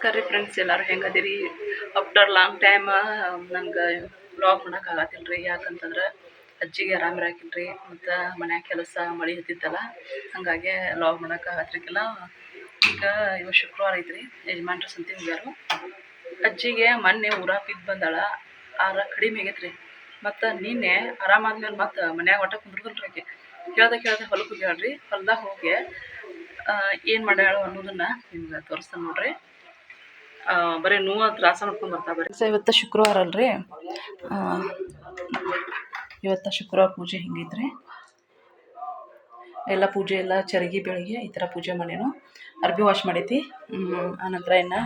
ನಮಸ್ಕಾರ ರೀ ಫ್ರೆಂಡ್ಸ್ ಎಲ್ಲರೂ ಹೆಂಗದಿರಿ? ಆಫ್ಟರ್ ಲಾಂಗ್ ಟೈಮ್ ನಂಗೆ ಬ್ಲಾಗ್ ಮಾಡೋಕ್ಕಾಗತ್ತಿಲ್ಲ ರೀ ಯಾಕಂತಂದ್ರೆ ಅಜ್ಜಿಗೆ ಆರಾಮಿರಾಕಿಲ್ಲ ರೀ ಮತ್ತು ಮನ್ಯಾಗ ಕೆಲಸ ಮಳಿ ಹತ್ತಿತ್ತಲ್ಲ, ಹಾಗಾಗಿ ವ್ಲಾಗ್ ಮಾಡೋಕ್ಕಾಗತ್ತಿರ್ಕಿಲ್ಲ ಈಗ ಇವಾಗ ಶುಕ್ರವಾರ ಐತ್ರಿ. ಯಜಮಾನ್ರ ಸಂತಿ ಹೋಗ್ಯಾರು. ಅಜ್ಜಿಗೆ ಮೊನ್ನೆ ಊರಾಗ ಬಿದ್ದು ಬಂದಾಳ. ಆರ ಕಡಿಮೆ ಆಗೈತೆ ರೀ ಮತ್ತು ನಿನ್ನೆ ಆರಾಮಾದ್ಮೇಲೆ ಮತ್ತು ಮನ್ಯಾಗ ಒಟ್ಟ ಕುಂದ್ರದಲ್ರಿ ಆಕೆ. ಕೇಳ್ದೆ ಕೇಳ್ದೆ ಹೊಲಕ್ಕೆ ಹೋಗ್ಯಾಳ್ರಿ. ಹೊಲ್ದಾಗ ಹೋಗಿ ಏನು ಮಾಡ್ಯಾಳು ಅನ್ನೋದನ್ನ ನಿಮ್ಗೆ ತೋರಿಸ್ತಾನೆ ನೋಡ್ರಿ. ಬರೀ ನೋವು ತ್ರಾಸ ಮಾಡ್ಕೊಂಡು ಬರ್ತಾ ಬರ್ರಿ. ಸೊ ಇವತ್ತು ಶುಕ್ರವಾರ ಅಲ್ರಿ? ಇವತ್ತು ಶುಕ್ರವಾರ ಪೂಜೆ ಹಿಂಗಿದ್ರಿ ಎಲ್ಲ ಪೂಜೆ ಎಲ್ಲ ಚರಗಿ ಬೆಳಗ್ಗೆ ಈ ಥರ ಪೂಜೆ ಮಾಡೇನು. ಅರ್ಬಿ ವಾಶ್ ಮಾಡೈತಿ. ಆನಂತರ ಇನ್ನು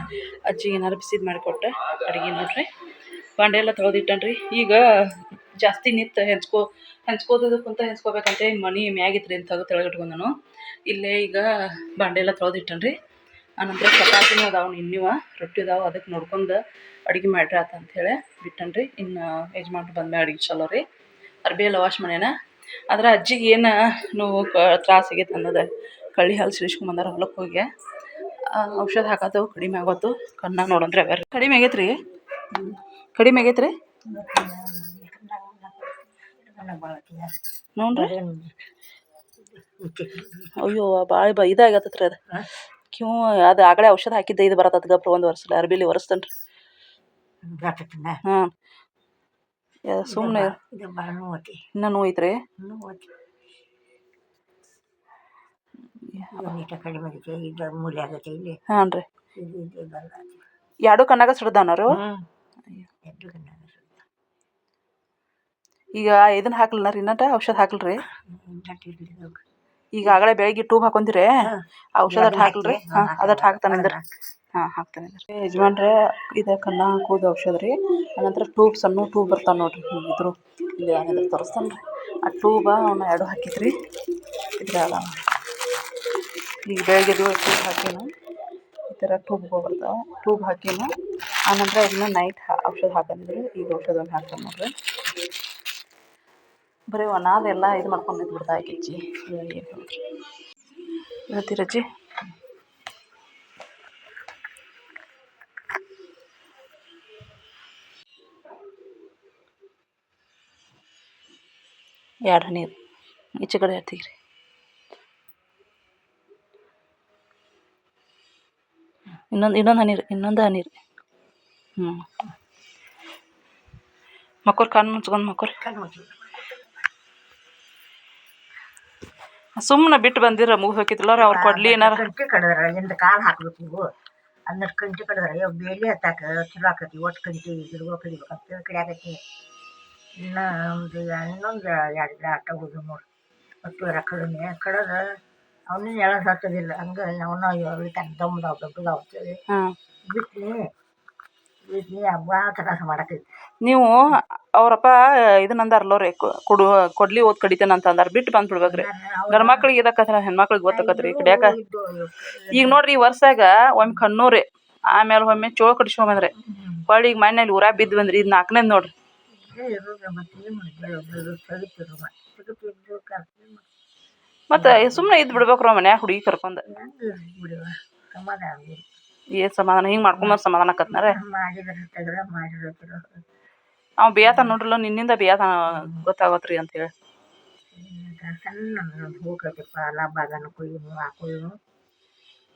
ಅಜ್ಜಿಗೆ ಏನಾರು ಬಿಸಿದು ಮಾಡಿಕೊಟ್ಟೆ ಅಡುಗೆ ನೋಡ್ರಿ. ಬಾಂಡೆ ಎಲ್ಲ ತೊಳೆದಿಟ್ಟನ್ರಿ. ಈಗ ಜಾಸ್ತಿ ನಿತ್ತು ಹೆಂಚ್ಕೊ ಹೆಂಚ್ಕೋದಕ್ಕಂತ ಹೆಂಚ್ಕೋಬೇಕಂತ ಮನಿ ಮ್ಯಾಗಿತ್ರಿ ಅಂತ ತೆಳಗಿಟ್ಕೊಂಡು ನಾನು ಇಲ್ಲೇ ಈಗ ಬಾಂಡೆ ಎಲ್ಲ ತೊಳೆದಿಟ್ಟನ್ರಿ. ಆನಂತರ ಚಪಾತಿನೂ ಅದಾವ ಇನ್ನಿವ ರೊಟ್ಟಿ ಅದಾವ ಅದಕ್ಕೆ ನೋಡ್ಕೊಂಡು ಅಡುಗೆ ಮಾಡ್ರಿ ಆತ ಅಂಥೇಳಿ ಬಿಟ್ಟನ್ರಿ. ಇನ್ನು ಯಜಮಾನ್ರು ಬಂದ್ಮೇಲೆ ಅಡುಗೆ ಚಲೋ ರೀ. ಅರ್ಬಿ ಎಲ್ಲ ವಾಶ್ ಮಾಡ್ಯಾನ ಆದ್ರೆ ಅಜ್ಜಿಗೆ ಏನು ನೋವು ತ್ರಾಸ ಆಗೈತೆ ಅನ್ನೋದು ಕಳ್ಳಿ ಹಾಲು ಸಿಡಿಸ್ಕೊಂಬಂದಾರ ಹೊಲಕ್ಕೆ ಹೋಗಿ. ಔಷಧ ಹಾಕೋದು ಕಡಿಮೆ ಆಗೋತು ಕಣ್ಣ ನೋಡಂದ್ರೆ ಅವ್ಯಾರ ಕಡಿಮೆ ಆಗೈತೆ ರೀ? ಕಡಿಮೆ ಆಗೈತೆ ರೀ? ನೋಡ್ರಿ. ಅಯ್ಯೋ ಭಾಳ ಬ ಇದಾಗತ್ತತ್ರಿ ಅದು. ಕ್ಯೂ ಅದು ಆಗಲೇ ಔಷಧ ಹಾಕಿದ್ದೆ ಇದು ಬರತ್ತದ ಗಪ್ರ ಒಂದು ವರ್ಷ ಅರ್ಬಿಲಿ ಒರೆಸ್ತೇನೆ ರೀ ಹಾಂ. ಸುಮ್ಮನೆ ಇನ್ನೂ ಇಲ್ಲಿ. ಹಾಂ ರೀ. ಎರಡು ಕಣ್ಣಾಗ ಸಿಡ್ದಾನರು ಈಗ ಇದನ್ನ ಹಾಕ್ಲನ ರೀ ಇನ್ನಟ ಔಷಧ ಹಾಕ್ಲ್ರಿ ಇಂಟಟ್ ಇರ್ಲಿ ಅದು. ಈಗ ಆಗಲೇ ಬೆಳಗ್ಗೆ ಟ್ಯೂಬ್ ಹಾಕೊಂತೀರಿ ಔಷಧ ಹಾಕಲ್ರಿ ಹಾ, ಹಾಕ್ತಾನೆ ಅಂದ್ರೆ? ಹಾಂ ಹಾಕ್ತಾನೆ ಅಂದ್ರೆ. ಯಜಮಾನ್ರೆ ಇದು ಕಣ್ಣ ಹಾಕೋದು ಔಷಧ ರೀ. ಅನಂತರ ಟ್ಯೂಬ್ ಸಣ್ಣ ಟ್ಯೂಬ್ ಬರ್ತಾವೆ ನೋಡ್ರಿ. ಇದ್ರು ಇಲ್ಲಿ ಏನಿದ್ರು ತೋರಿಸ್ತಾನೆ ರೀ. ಆ ಟ್ಯೂಬ ಅವನ್ನ ಎರಡು ಹಾಕಿದ್ರಿ. ಇದ್ರಾಗ ಈಗ ಬೆಳಗ್ಗೆ ಟ್ಯೂಬ್ ಹಾಕೇನು. ಈ ಥರ ಟ್ಯೂಬ್ಗಳು ಬರ್ತಾವೆ. ಟ್ಯೂಬ್ ಹಾಕೇನು. ಆನಂತರ ಇದನ್ನ ನೈಟ್ ಔಷಧ ಹಾಕಂದ್ರಿ ಈಗ ಔಷಧ ಹಾಕ್ತಾನೆ ನೋಡ್ರಿ. ಬರೀ ಒಣದೆಲ್ಲ ಇದು ಮಾಡ್ಕೊಂಡು ನಿಂತ್ಬಿಡ್ತಾ ಆಕಿಚ್ಚಿ ಇವತ್ತಿರಜ್ಜಿ ಎರಡು ಹನಿ ರೀ ಈಚೆ ಕಡೆ ಹೇಳ್ತೀರಿ ಇನ್ನೊಂದು ಇನ್ನೊಂದು ಹನಿ ರೀ ಇನ್ನೊಂದು ಹನಿ ರೀ ಹ್ಞೂ ಮಕ್ಕೋರ್ ಕಣ್ಣು ಮುಚ್ಕೊಂಡು ಮಕ್ಕೋರಿ ಕಣ್ಣು ಮುಚ್ಚು. ಸುಮ್ಮನೆ ಬಿಟ್ಟು ಬಂದಿರ ಮುಗಿಬೇಕಿತ್ತಲ್ಲ ರೀ ಅವ್ರು ಕೊಡ್ಲಿ ಏನಾರ. ಕಂಟಿ ಕಡದ್ರ ಇಂದ ಕಾಲು ಹಾಕ್ಬೇಕು ನೀವು. ಅಂದ್ರೆ ಕಂಟಿ ಕಡದ್ರ ಯಾವ ಬೇಲಿ ಹತ್ತಾಕ ಚಲೋ ಆಕತಿ ಒಟ್ಟು ಕಂಟಿ ಗಿಡಗಳು ಕಡಿಬೇಕಂತ ಕಡೆ ಆಗೈತಿ ಇನ್ನು ಒಂದು ಇನ್ನೊಂದು ಎರಡು ಆಟ ಹೋದ ನೋಡಿ. ಒಟ್ಟು ಕಡಿಮೆ. ಕಡದ ಅವನು ಎಳ ಹತ್ತದಿಲ್ಲ ಹಂಗೆ ಅವನ ಉಳಿತಾನ ದಮ್ಮದಾವ್ ದೊಡ್ಡದಾವ್ ಅಂತೇಳಿ ಹಬ್ಬ ಮಾಡಕೈತಿ ನೀವು ಅವರಪ್ಪ ಇದನ್ನ ಅಂದಾರಲ್ಲೋ ರೀ ಕೊಡು ಕೊಡ್ಲಿ ಓದ್ ಕಡಿತೇನೆ ಅಂತ ಅಂದಾರ ಬಿಟ್ಟು ಬಂದು ಬಿಡ್ಬೇಕ್ರಿ. ಗಂಡ ಮಕ್ಳಿಗೆ ಇದಕ್ಕತ್ರ ಹೆಣ್ಮಕ್ಳಿಗೆ ಗೊತ್ತಾಕತ್ರಿ ಕಡಿಯಾಕ. ಈಗ ನೋಡ್ರಿ ಈ ವರ್ಷಾಗ ಒಮ್ಮೆ ಕಣ್ಣೂರಿ ಆಮೇಲೆ ಒಮ್ಮೆ ಚೋಳ ಕಡಿಸ್ಕೊಂಬಂದ್ರಿ ಹೊಳ್ಳಿ ಈಗ ಮನೇಲಿ ಊರಾಗ ಬಿದ್ದು ಬಂದ್ರಿ ಇದು ನಾಲ್ಕನೇದು ನೋಡ್ರಿ. ಮತ್ತೆ ಸುಮ್ಮನೆ ಇದ್ ಬಿಡ್ಬೇಕ್ರ ಮನ್ಯಾಗ ಹುಡುಗಿ ಕರ್ಕೊಂಡ್. ಏನ್ ಸಮಾಧಾನ? ಹಿಂಗೆ ಮಾಡ್ಕೊಂಬಂದ್ ಸಮಾಧಾನ ಆಕತ್ನಾರ? ಅವ ಬೇಯತಾನ ನೋಡ್ರಲ್ಲ ನಿನ್ನಿಂದ ಬೇಯತಾನ ಗೊತ್ತಾಗತ್ರಿ ಅಂತ ಹೇಳಿ.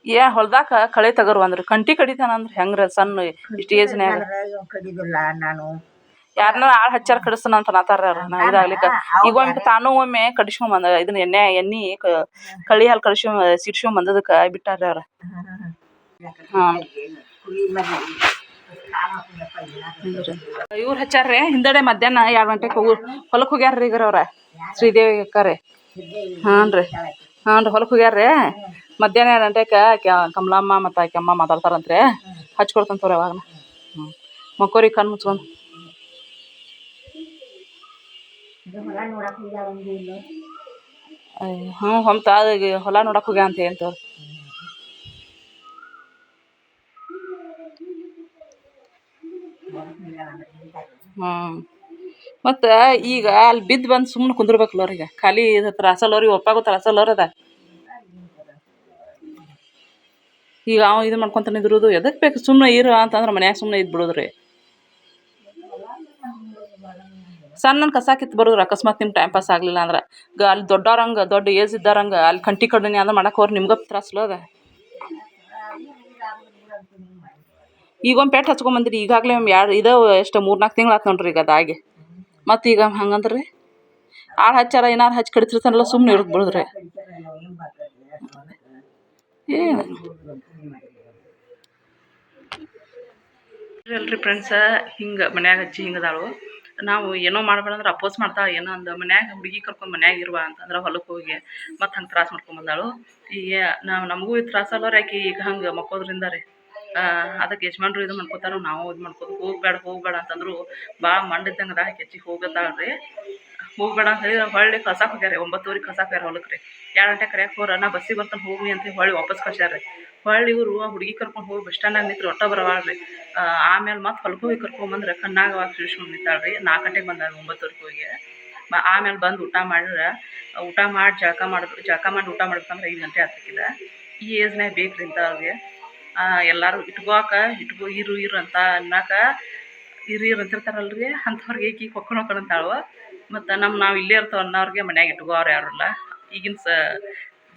ಏ ಹೊಲ್ದಾಗ ಕಳೆ ತಗರು ಅಂದ್ರೆ ಕಂಟಿ ಕಡಿತಾನ ಅಂದ್ರೆ ಹೆಂಗ್ರ ಸಣ್ಣ ಇಷ್ಟು ಏಜ್ನ್ಯಾಗ? ನ್ಯಾಗ ಕಡಿದಿಲ್ಲ ನಾನು. ಯಾರನ್ನ ಆಳ್ ಹಚ್ಚಾರ ಕಡಿಸ್ತಾನ ಅಂತ ಅನ್ನತಾರ ಇದಾಗ್ಲಿಕ್ಕ. ಈಗ ಒಮ್ಮೆ ತಾನು ಒಮ್ಮೆ ಕಡಿಸ್ಕೊಂಡ್ ಬಂದ ಇದನ್ನ ಎಣ್ಣೆ ಎಣ್ಣಿ ಕಳಿ ಹಾಲು ಕಡಿಸ್ಕೊಂಡ್ ಸಿಡ್ಸ್ಕೊಂಡ್ ಬಂದದಕ್ಕ ಬಿಟ್ಟಾರ ಅವ್ರ. ಇವ್ರು ಹಚ್ಚಾರ್ರಿ, ಹಿಂದಡೆ ಮಧ್ಯಾಹ್ನ ಎರಡು ಗಂಟೆಗೆ ಹೋಗು ಹೊಲಕ್ಕೆ ಹೋಗ್ಯಾರ್ರಿ ಈಗ ಅವ್ರ, ಶ್ರೀದೇವಿ ಅಕ್ಕಾರೆ ಹಾನ್ ರೀ. ಹಾನ್ ರೀ ಹೊಲಕ್ಕೆ ಹೋಗ್ಯಾರ್ರಿ. ಮಧ್ಯಾಹ್ನ ಎರಡು ಗಂಟೆಗೆ ಕಮಲಮ್ಮ ಮತ್ತು ಆಕೆಮ್ಮ ಮಾತಾಡ್ತಾರಂತ್ರಿ. ಹಚ್ಕೊಡ್ತಂತವ್ರಿ ಅವಾಗ ಹ್ಞೂ ಮಕ್ಕೋರಿ ಕಣ್ಣು ಮುಚ್ಕೊಂಡು. ಹ್ಞೂ ಹೊಮ್ತ ಹೊಲ ನೋಡಕ್ಕೆ ಹೋಗ್ಯಾ ಅಂತ ಅಂತ ಮತ್ತು ಈಗ ಅಲ್ಲಿ ಬಿದ್ದು ಬಂದು ಸುಮ್ಮನೆ ಕುಂದಿರ್ಬೇಕಲ್ಲ ಅವ್ರಿಗೆ. ಖಾಲಿ ಇದು ತ್ರಾಸಲ್ಲ ಅವ್ರಿಗೆ, ಒಪ್ಪಾಗೋ ತ್ರಾಸಲ್ಲ ಅವ್ರ ಅದ ಈಗ ಅವ ಇದು ಮಾಡ್ಕೊತಾನೆ ಇದ್ರದು ಎದಕ್ಕೆ ಬೇಕು ಸುಮ್ಮನೆ ಇರು ಅಂತಂದ್ರೆ ಮನ್ಯಾಗ ಸುಮ್ಮನೆ ಇದ್ ಬಿಡೋದ್ರಿ. ಸಣ್ಣ ಕಸ ಕಿತ್ತು ಬರೋದ್ರ ಅಕಸ್ಮಾತ್ ನಿಮ್ಮ ಟೈಮ್ ಪಾಸ್ ಆಗಲಿಲ್ಲ ಅಂದ್ರೆ. ಗ ಅಲ್ಲಿ ದೊಡ್ಡವ್ರಂಗೆ ದೊಡ್ಡ ಏಜ್ ಇದ್ದಾರಂಗೆ, ಅಲ್ಲಿ ಕಂಟಿ ಕಡನೆ ಅಂದ್ರೆ ಮಾಡಕ್ಕೆ ಹೋರ್ ನಿಮ್ಗೆ ತ್ರಾಸಲೋ ಈಗ ಒಂದು ಪೆಟ್ಟು ಹಚ್ಕೊಂಬಂದಿರಿ ಈಗಾಗಲೇ ಎರಡು ಇದು ಎಷ್ಟು ಮೂರು ನಾಲ್ಕು ತಿಂಗಳು ಆತು ನೋಡ್ರಿ ಈಗ ಅದಾಗಿ ಮತ್ತು ಈಗ ಹಂಗಂದ್ರೆ? ರೀ ಆಳು ಹಚ್ಚಾರ ಏನಾರು ಹಚ್ಚಿ ಕಡಿತಿರ್ತಾನಲ್ಲ ಸುಮ್ಮನೆ ಇರೋದು ಬಿಡಿದ್ರೆ. ಏನು? ಅಲ್ರಿ ಫ್ರೆಂಡ್ಸ ಹಿಂಗೆ ಮನ್ಯಾಗ ಹಚ್ಚಿ ಹಿಂಗದಾಳು ನಾವು ಏನೋ ಅಂದ್ರೆ ಅಪೋಸ್ ಮಾಡ್ತಾಳೆ, ಏನೋ ಅಂದ ಮನ್ಯಾಗ ಹುಡುಗಿ ಕರ್ಕೊಂಡು ಮನ್ಯಾಗ ಇರುವ ಅಂತಂದ್ರೆ ಹೊಲಕ್ಕೆ ಹೋಗಿ ಮತ್ತು ಹಂಗೆ ತ್ರಾಸ ಮಾಡ್ಕೊಂಬಂದಾಳು ಈಗ ನಾವು ನಮಗೂ ಇದು ತ್ರಾಸ ಅಲ್ಲವ್ರಿ ಆಕಿ, ಈಗ ಹಂಗೆ ಮಕ್ಕೋದ್ರಿಂದ ರೀ ಅದಕ್ಕೆ ಯಜಮಾನ್ರು ಇದು ಮಾಡ್ಕೋತಾರ, ನಾವು ಇದು ಮಾಡ್ಕೋದು ಹೋಗ್ಬೇಡ ಹೋಗ್ಬೇಡ ಅಂತಂದ್ರು ಬಾ, ಮಂಡಿದ್ದಂಗೆ ಅದ ಕೆಚ್ಚಿ ಹೋಗತ್ತಾಳ್ರಿ ಹೋಗ್ಬೇಡ ಅಂತ ಹೇಳಿ ಹೊಳ್ಳಿ ಕಳ್ಸಾಕ್ ಹೋಗ್ಯಾರ ಒಂಬತ್ತುವರೆಗೆ ಕಸ ಹೋಗ್ಯಾರ ಹೊಲಕ್ಕೆ ರೀ ಎರಡು ಗಂಟೆ ಕರೆಯಕ್ಕೆ ಹೋರ ನಾ ಬಸ್ಸಿಗೆ ಬರ್ತಾನೆ ಹೋಗ್ಲಿ ಅಂತ ಹೊಳ್ಳಿ ವಾಪಸ್ ಕಳ್ಸ್ಯಾರ ಹೊಳ್ಳಿ ಇವರು ಹುಡುಗಿ ಕರ್ಕೊಂಡು ಹೋಗಿ ಬಸ್ ಸ್ಟ್ಯಾಂಡಾಗ ನಿಂತ್ರು ಒಟ್ಟ ಬರವಾಳ್ರಿ. ಆಮೇಲೆ ಮತ್ತೆ ಹೊಲಕ್ಕೆ ಹೋಗಿ ಕರ್ಕೊಂಬಂದ್ರೆ ಕಣ್ಣಾಗ ನಿಂತಾಳೆ ರೀ ನಾಲ್ಕು ಗಂಟೆಗೆ ಬಂದಾಳ ಒಂಬತ್ತುವರೆಗೆ ಹೋಗಿ. ಆಮೇಲೆ ಬಂದು ಊಟ ಮಾಡಿದ್ರೆ ಊಟ ಮಾಡಿ, ಜಳಕ ಮಾಡಿದ್ರು ಜಳಕ ಮಾಡಿ ಊಟ ಮಾಡ್ಬೇಕಂದ್ರೆ ಐದು ಗಂಟೆ ಆಗ್ತಿಕ್ಕಿದ ಈ ಏಜ್ನಾಗ ಬೇಕ್ರಿ ಇಂಥವ್ರಿಗೆ. ಎಲ್ಲರೂ ಇಟ್ಕೋಕ, ಇಟ್ಕೋ, ಇರು ಇರು ಅಂತ ಅನ್ನಕ ಇರು ಇರು ಅಂತಿರ್ತಾರಲ್ರಿ. ಅಂಥವ್ರಿಗೆ ಈಕಿ ಕೊಕ್ಕನ ಅಂತಾಳು. ಮತ್ತು ನಮ್ಮ ನಾವು ಇಲ್ಲೇ ಇರ್ತಾವ ಅನ್ನೋರಿಗೆ ಮನ್ಯಾಗ ಯಾರು ಇಲ್ಲ. ಈಗಿನ ಸ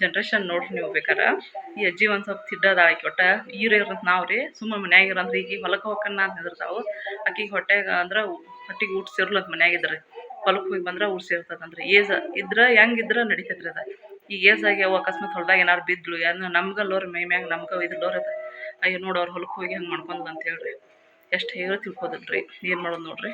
ಜನ್ರೇಷನ್ ನೋಡ್ರಿ ನೀವು ಬೇಕಾರೆ. ಈ ಅಜ್ಜಿ ಒಂದು ಸ್ವಲ್ಪ ತಿಡ್ಡದ ಆಕಿ ಒಟ್ಟ ಈರು ಇರಂತ ನಾವು ರೀ ಸುಮ್ಮನೆ ಮನ್ಯಾಗ ಇರಂದ್ರೆ ಈಗ ಹೊಲಕ್ಕೆ ಹೋಗ್ಕನ್ನ ಅಂತ ನಿಂದಿರ್ತಾವು ಆಕಿಗೆ ಹೊಟ್ಟೆಗೆ ಅಂದ್ರೆ ಹೊಟ್ಟಿಗೆ ಊಟ ಸೇರ್ಲಂತ ಮನ್ಯಾಗ ಇದ್ರಿ. ಹೊಲಕ್ಕೆ ಹೋಗಿ ಬಂದ್ರೆ ಊಟ ಸೇರ್ತದಂದ್ರೆ ಏಜ್ ಇದ್ರೆ ಹೆಂಗಿದ್ರೆ ನಡಿತೈತ್ರಿ ಅದ. ಈಗ ಏಜ್ ಆಗ್ಯಾವ ಅಕಸ್ಮಾತ್ ಹೊಲ್ದಾಗ ಏನಾರು ಬಿದ್ಲು ಏನೋ ನಮ್ಗಲ್ಲೋರಿ ಮೈ ಮ್ಯಾಗ ನಮ್ಗೆ ಇದ್ರಲ್ಲೋರ್ ಅದ. ಅಯ್ಯೋ ನೋಡಿ ಅವ್ರು ಹೊಲಕ್ಕೆ ಹೋಗಿ ಹಂಗೆ ಮಾಡ್ಕೊಂಡ್ ಅಂತ ಹೇಳ್ರಿ. ಎಷ್ಟು ಹೇಳಿ ತಿಳ್ಕೊದಿಲ್ರಿ ಏನು ಮಾಡೋದು ನೋಡ್ರಿ?